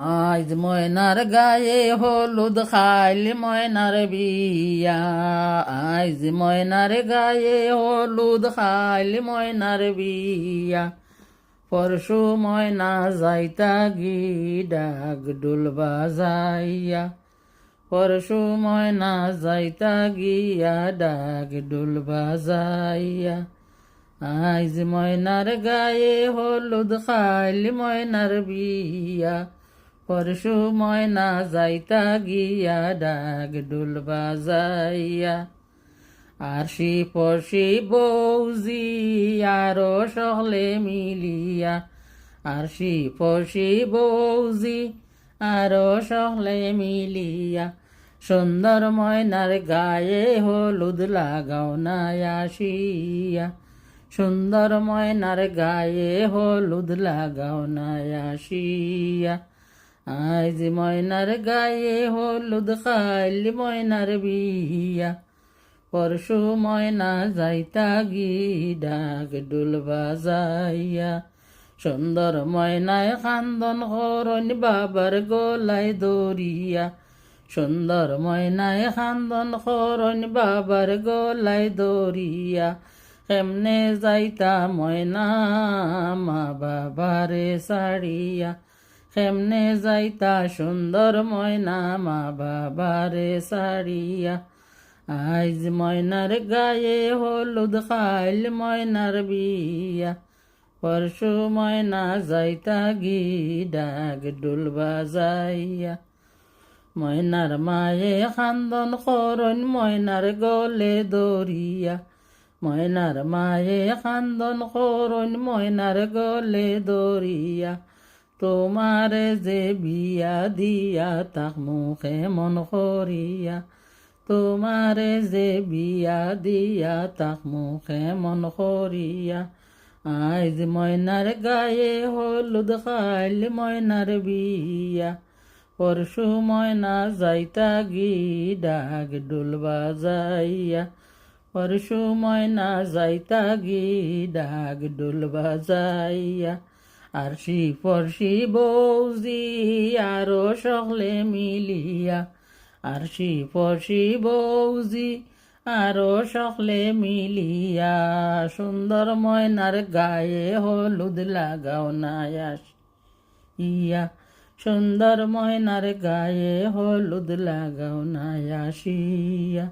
আজ ময়নার গায়ে হলুদ খাইলি ময়নার বিয়া। আজ ময়নার গায়ে হলুদ খাইলি ময়নার বিয়া। পরশু ময়না যাইতা গি ডাক ডুল বাজাইয়া। পরশু ময়না যাইতা গিয়া ডাক ডুল বাজাইয়া। আইজ ময়নার গায়ে হলুদ খাইলি ময়নার বিয়া। পরশু ময়না যাইতা গিয়া ডাক ডুল বাজাইয়া। আরশি পরশি বৌজি আরও সকলে মিলিয়া। আরশি পরশি বৌজি আরও সকলে মিলিয়া। সুন্দর ময়নার গায়ে হলুদ লাগাও না আসিয়া। সুন্দর ময়নার গায়ে হলুদ লাগাও না আসিয়া। আজ ময়নার গায়ে হলুদ খাইলি ময়নার বিয়া। পরশু ময়না যাইতা গি ডাক ডুল বাজাইয়া। সুন্দর ময়নায় খান্দন করন বাবার গলায় দরিয়া সুন্দর ময়নায় খান্দন করন বাবার গলায় দরিয়া কেমনে যাইতা ময়না মা বাবারে সাড়িয়া। কেমনে যাইতা সুন্দর ময়না, মা বাবারে সাড়িয়া আইজ ময়নার গায়ে হলুদ খাইল ময়নার বিয়া। পরশু ময়না যাইতা গি ডাক ডুল বাজাইয়া। ময়নার মায়ে খান্দন করন ময়নার গলে দরিয়া। ময়নার মায়ে খান্দন করন ময়নার গলে দরিয়া। তোমারে যে বিয়া দিয়া, তাক মুখে মন করিয়া। তোমারে যে বিয়া দিয়া, তাক মুখে মন করিয়া। আজ ময়নার গায়ে হলুদ খাইল ময়নার বিয়া। পরশু ময়না যাইতা গি, ডাক ডুল বাজাইয়া। পরশু ময়না যাইতা গি, ডাক ডুল বাজাইয়া। আর সি পরশি বৌজি আরও সকলে মিলিয়া। আর সি পরশি বৌজি আরও সকলে মিলিয়া। সুন্দর ময়নার গায়ে হলুদ লাগাও না ইয়া। সুন্দর ময়নার গায়ে হলুদ লাগাও না আসিয়া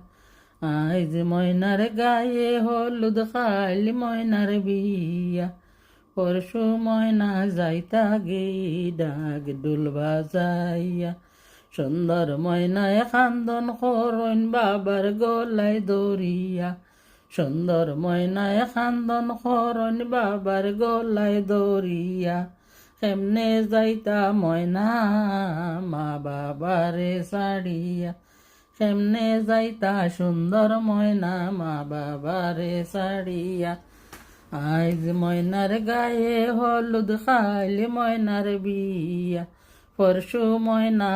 আইজ ময়নার গায়ে হলুদ খাইলি ময়নার বিয়া। পরশু ময়না যাইতা গে, ডাক ডুল বাজাইয়া। সুন্দর ময়নায় খান্দন করন বাবার গলায় দরিয়া সুন্দর ময়নায় খান্দন করন বাবার গলায় দরিয়া কেমনে যাইতা ময়না, মা বাবারে সাড়িয়া কেমনে যাইতা সুন্দর ময়না, মা বাবারে সাড়িয়া আইজ ময়নার গায়ে হলুদ খাইলি ময়নার বিয়া পরশু ময়না